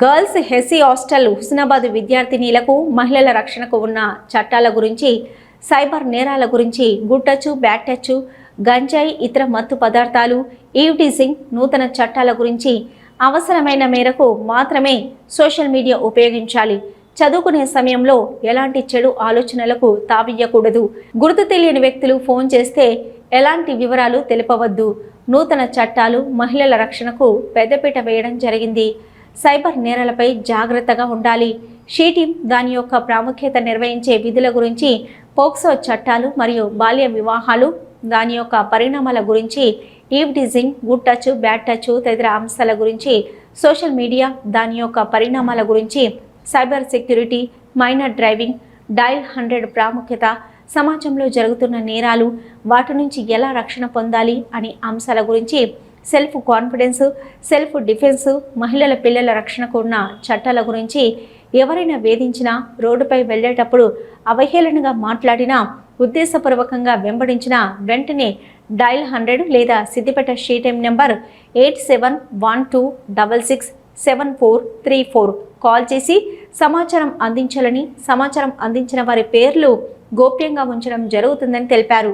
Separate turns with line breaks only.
Girls హెసీ hostel Husnabad విద్యార్థినీలకు మహిళల రక్షణకు ఉన్న చట్టాల గురించి సైబర్ నేరాల గురించి గుడ్ టచ్ బ్యాడ్ టచ్ గంజాయి ఇతర మత్తు పదార్థాలు ఈవ్టీజింగ్ నూతన చట్టాల గురించి అవసరమైన మేరకు మాత్రమే సోషల్ మీడియా ఉపయోగించాలి. చదువుకునే సమయంలో ఎలాంటి చెడు ఆలోచనలకు తావియ్యకూడదు. గుర్తు తెలియని వ్యక్తులు ఫోన్ చేస్తే ఎలాంటి వివరాలు తెలుపవద్దు. నూతన చట్టాలు మహిళల రక్షణకు పెద్దపీట వేయడం జరిగింది. సైబర్ నేరాలపై జాగ్రత్తగా ఉండాలి. షీటీం దాని యొక్క ప్రాముఖ్యత నిర్వహించే విధుల గురించి పోక్సో చట్టాలు మరియు బాల్య వివాహాలు దాని యొక్క పరిణామాల గురించి eve teasing good touch bad touch తదితర అంశాల గురించి సోషల్ మీడియా దాని యొక్క పరిణామాల గురించి cyber security minor driving dial hundred ప్రాముఖ్యత సమాజంలో జరుగుతున్న నేరాలు వాటి నుంచి ఎలా రక్షణ పొందాలి అనే అంశాల గురించి సెల్ఫ్ కాన్ఫిడెన్స్ సెల్ఫ్ డిఫెన్స్ మహిళల పిల్లల రక్షణకు ఉన్న చట్టాల గురించి ఎవరైనా వేధించినా రోడ్డుపై వెళ్ళేటప్పుడు అవహేళనగా మాట్లాడినా ఉద్దేశపూర్వకంగా వెంబడించిన వెంటనే డైల్ హండ్రెడ్ లేదా Siddipet she team number eight seven one two double six seven four three four call చేసి సమాచారం అందించాలని సమాచారం అందించిన వారి పేర్లు గోప్యంగా ఉంచడం జరుగుతుందని తెలిపారు.